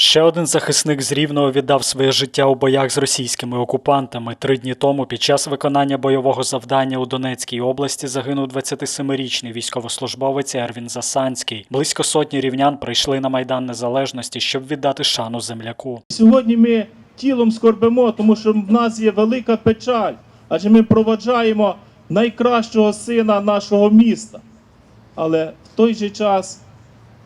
Ще один захисник з Рівного віддав своє життя у боях з російськими окупантами. Три дні тому під час виконання бойового завдання у Донецькій області загинув 27-річний військовослужбовець Ервін Засанський. Близько сотні рівнян прийшли на майдан незалежності, щоб віддати шану земляку. Сьогодні ми тілом скорбимо, тому що в нас є велика печаль, адже ми проводжаємо найкращого сина нашого міста. Але в той же час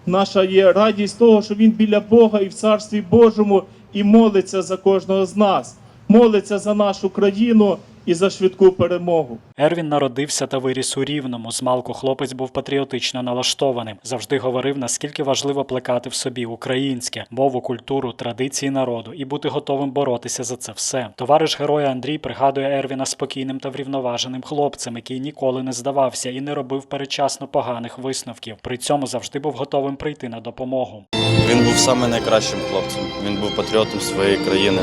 наша є радість того, що він біля Бога і в Царстві Божому і молиться за кожного з нас, молиться за нашу країну і за швидку перемогу. Ервін народився та виріс у Рівному. Змалку хлопець був патріотично налаштованим. Завжди говорив, наскільки важливо плекати в собі українське мову, культуру, традиції народу і бути готовим боротися за це все. Товариш героя Андрій пригадує Ервіна спокійним та врівноваженим хлопцем, який ніколи не здавався і не робив передчасно поганих висновків. При цьому завжди був готовим прийти на допомогу. Він був саме найкращим хлопцем. Він був патріотом своєї країни.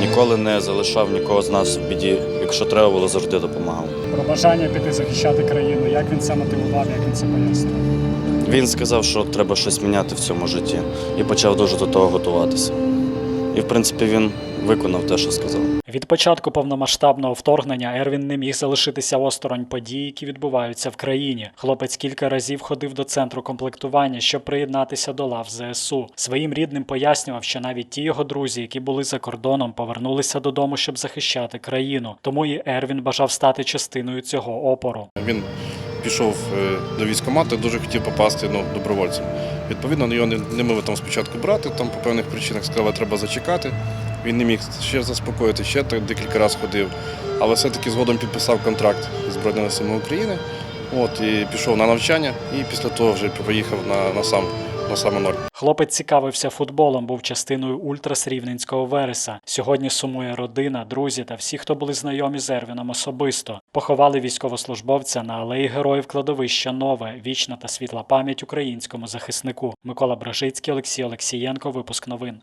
Ніколи не залишав нікого з нас в біді. Якщо треба було, завжди допомагав. Про бажання піти захищати країну. Як він це мотивував, як він це пояснив? Він сказав, що треба щось міняти в цьому житті, і почав дуже до того готуватися. І в принципі він виконав те, що сказав. Від початку повномасштабного вторгнення Ервін не міг залишитися осторонь подій, які відбуваються в країні. Хлопець кілька разів ходив до центру комплектування, щоб приєднатися до лав ЗСУ. Своїм рідним пояснював, що навіть ті його друзі, які були за кордоном, повернулися додому, щоб захищати країну. Тому і Ервін бажав стати частиною цього опору. Він пішов е, до військкомату, дуже хотів попасти ну, добровольцем. Відповідно, його не, не мали там спочатку брати, там по певних причинах сказали, треба зачекати. Він не міг ще заспокоїти, ще декілька разів ходив. Але все-таки згодом підписав контракт зі Збройними силами України. От, і пішов на навчання, і після того вже поїхав на, на сам на саме ноль. Хлопець цікавився футболом, був частиною ультрас Рівненського Вереса. Сьогодні сумує родина, друзі та всі, хто були знайомі з Ервіном особисто. Поховали військовослужбовця на алеї героїв кладовища Нове, вічна та світла пам'ять українському захиснику. Микола Бражицький, Олексій Олексієнко. Випуск новин.